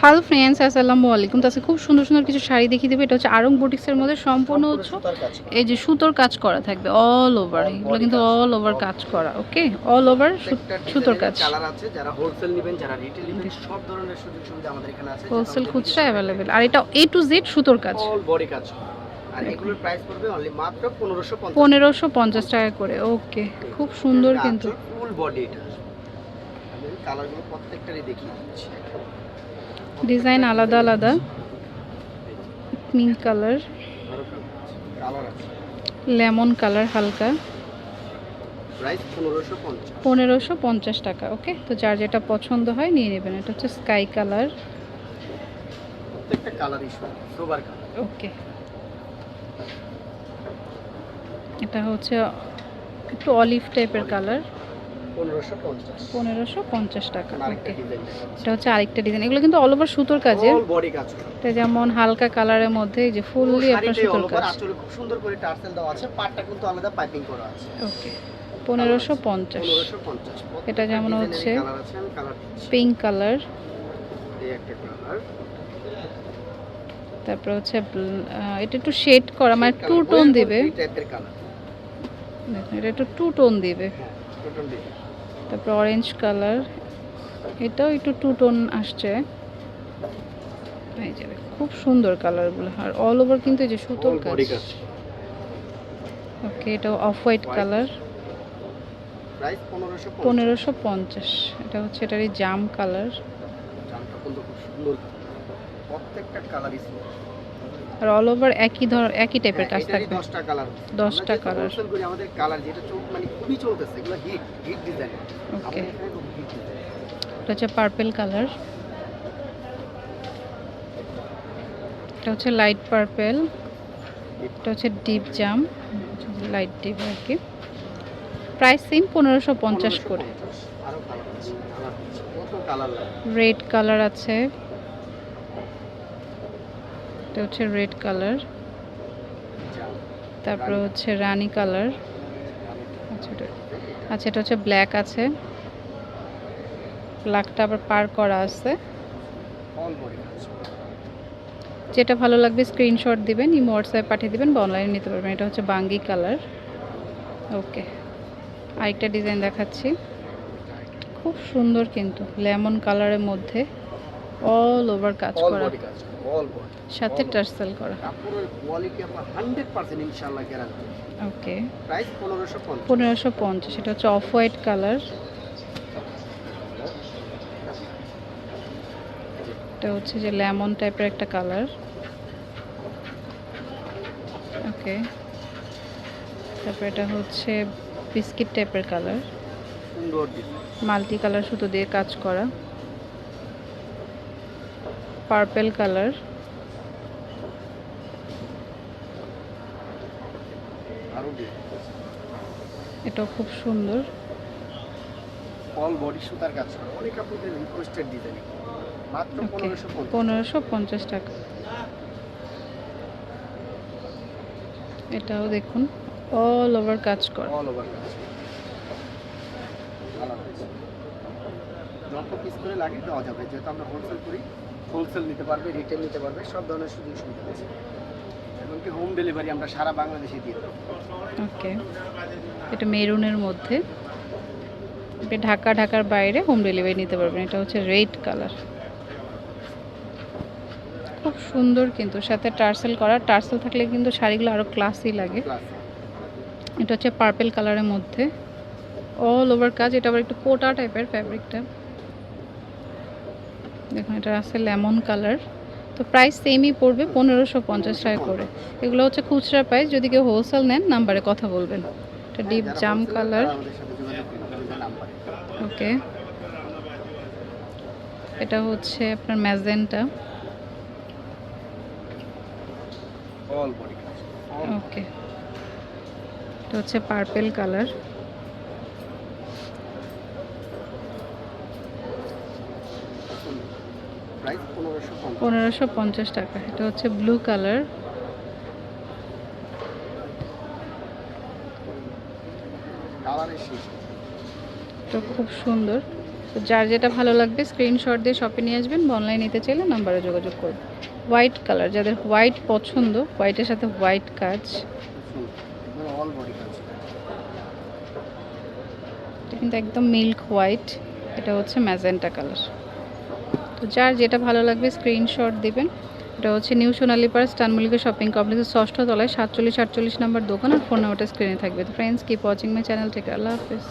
Hello friends আসসালামু আলাইকুম। তাছে খুব সুন্দর সুন্দর কিছু শাড়ি দেখিয়ে দেবে। এটা হচ্ছে আরং বুটিক্সের মধ্যে সম্পূর্ণ হচ্ছে। এই যে সুতোর কাজ করা থাকবে অল ওভার এগুলো কিন্তু অল ওভার কাজ করা ওকে অল ওভার সুতোর কাজ। কালার আছে যারা হোলসেল নেবেন যারা রিটেল নেবেন সব ধরনের সুযোগ সুবিধা আমাদের এখানে আছে হোলসেল খুচরা অ্যাভেলেবেল আর এটা এ টু জেড সুতোর কাজ। অল বডি কাজ। আর এগুলোর প্রাইস পড়বে অনলি মাত্র 1550 পনেরোশো পঞ্চাশ টাকা করে ওকে খুব সুন্দর কিন্তু। ফুল বডি এটা। আমি কালারগুলো প্রত্যেকটারই দেখিয়ে দিচ্ছি। ডিজাইন আলাদা আলাদা। Pink colour. লেমন কালার হালকা। পনেরোশো পঞ্চাশ। টাকা ওকে? তো যার যেটা পছন্দ হয় নিয়ে নেবেন। এটা হচ্ছে স্কাই কালার। ওকে। এটা হচ্ছে একটু অলিভ টাইপের কালার। 1550 পনেরোশো পঞ্চাশ। টাকা এটা হচ্ছে আরেকটা ডিজাইন এগুলো কিন্তু অল ওভার সুতোর কাজের এটা যেমন হালকা কালারের মধ্যে এই যে ফুললি আপনার সুতোর কাজ। খুব সুন্দর করে টার্সেল দেওয়া আছে পাটটা কিন্তু আলাদা পাইপিং করা আছে। ওকে পনেরোশো পঞ্চাশ। এটা যেমন হচ্ছে পিঙ্ক কালার তারপর হচ্ছে এটা একটু শেড করা মানে টু টোন দিবে। দেখুন এটা একটু টু টোন দিবে। হ্যাঁ টোটাল দিবে। তারপর অরেঞ্জ কালার এটাও একটু টু টোন আসছে। এই খুব সুন্দর কালারগুলো আর অল ওভার কিন্তু এই যে সুতোর কাজ। ওকে এটা অফ হোয়াইট কালার পনেরোশো পঞ্চাশ। এটা হচ্ছে এটারই জাম কালার জামটা খুব সুন্দর। প্রত্যেকটা কালারই আর অল ওভার একই ধর একই টাইপের কাজ থাকবে 10টা কালার 10টা colour। হোলসেল করি আমাদের কালার যেটা চোখ মানে খুবই চলতেছে এগুলো হিট হিট ডিজাইন ওকে এটা হচ্ছে পার্পল কালার এটা হচ্ছে লাইট পার্পেল এটা হচ্ছে ডিপ জাম লাইট ডিপ আর কি। প্রাইস সেম পনেরোশো পঞ্চাশ করে। আরও কালার আছে। কালার কত কালার লাগে? রেড কালার আছে। এটা হচ্ছে রেড কালার। তারপরে হচ্ছে রানী কালার। আচ্ছা এটা আচ্ছা এটা হচ্ছে ব্ল্যাক আছে। ব্ল্যাকটা আবার পার করা আছে। যেটা ভালো লাগবে স্ক্রিনশট দিবেন, ইমো হোয়াটসঅ্যাপে পাঠিয়ে দিবেন বা অনলাইনে নিতে পারবেন। এটা হচ্ছে বাঙ্গি কালার। ওকে, আরেকটা ডিজাইন দেখাচ্ছি। খুব সুন্দর কিন্তু, লেমন কালারের মধ্যে। অল ওভার কাজ করা। অল বডি সাথে টার্সেল করা। কাপড়ের কোয়ালিটি গ্যারান্টি ওকে প্রাইস পনেরোশো পঞ্চাশ। এটা হচ্ছে অফ হোয়াইট কালার এটা হচ্ছে যে লেমন টাইপের একটা কালার ওকে তারপর এটা হচ্ছে বিস্কিট টাইপের কালার মাল্টি কালার সুতো দিয়ে কাজ করা। Purple colour. এটাও খুব সুন্দর। অল বডি সুতার কাজ অনেক আপনাদের রিকোয়েস্টেড ডিজাইন মাত্র ওকে পনেরোশো পঞ্চাশ। পনেরোশো পঞ্চাশ টাকা। এটাও দেখুন অল ওভার কাজ করা। অল ওভার কাজ যত পিস করে লাগে দেওয়া যাবে। যেহেতু আমরা হোলসেল করি হোলসেল নিতে পারবে রিটেল নিতে পারবে সব ধরনের সুযোগ সুবিধা আছে। এমনকি হোম ডেলিভারি আমরা সারা বাংলাদেশে দিয়ে দেবো। ওকে এটা মেরুনের মধ্যে। ঢাকা ঢাকার বাইরে হোম ডেলিভারি নিতে পারবেন। এটা হচ্ছে রেড কালার খুব সুন্দর কিন্তু সাথে টার্সেল করা। টার্সেল থাকলে কিন্তু শাড়িগুলো আরও ক্লাসি লাগে। এটা হচ্ছে পার্পেল কালারের মধ্যে। অল ওভার কাজ। এটা আবার একটু কোটা টাইপের ফ্যাব্রিকটা দেখুন এটা আছে লেমন কালার। তো প্রাইস সেমই পড়বে পনেরোশো পঞ্চাশ টাকা করে। এগুলো হচ্ছে খুচরা প্রাইস যদি কেউ হোলসেল নেন নাম্বারে কথা বলবেন। এটা ডিপ জাম কালার ওকে এটা হচ্ছে আপনার ম্যাজেন্টা ওকে এটা হচ্ছে পার্পেল কালার পনেরোশো পঞ্চাশ। টাকা। এটা হচ্ছে ব্লু কালার। এটা খুব সুন্দর। তো যার যেটা ভালো লাগবে স্ক্রিনশট দিয়ে শপে নিয়ে আসবেন বা অনলাইন নিতে চাইলে নাম্বারে যোগাযোগ করুন হোয়াইট কালার যাদের হোয়াইট পছন্দ হোয়াইটের সাথে হোয়াইট কাজ। কাজ। এটা কিন্তু একদম মিল্ক হোয়াইট এটা হচ্ছে ম্যাজেন্টা কালার তো যার যেটা ভালো লাগবে স্ক্রিনশট দেবেন। এটা হচ্ছে নিউ সোনালি পার্স স্টানমলিকা শপিং কমপ্লেক্সের ষষ্ঠ তলায় সাতচল্লিশ আটচল্লিশ নাম্বার দোকান আর ফোন নাম্বারটা স্ক্রিনে থাকবে। তো friends keep watching my channel থেকে আল্লাহ হাফিজ।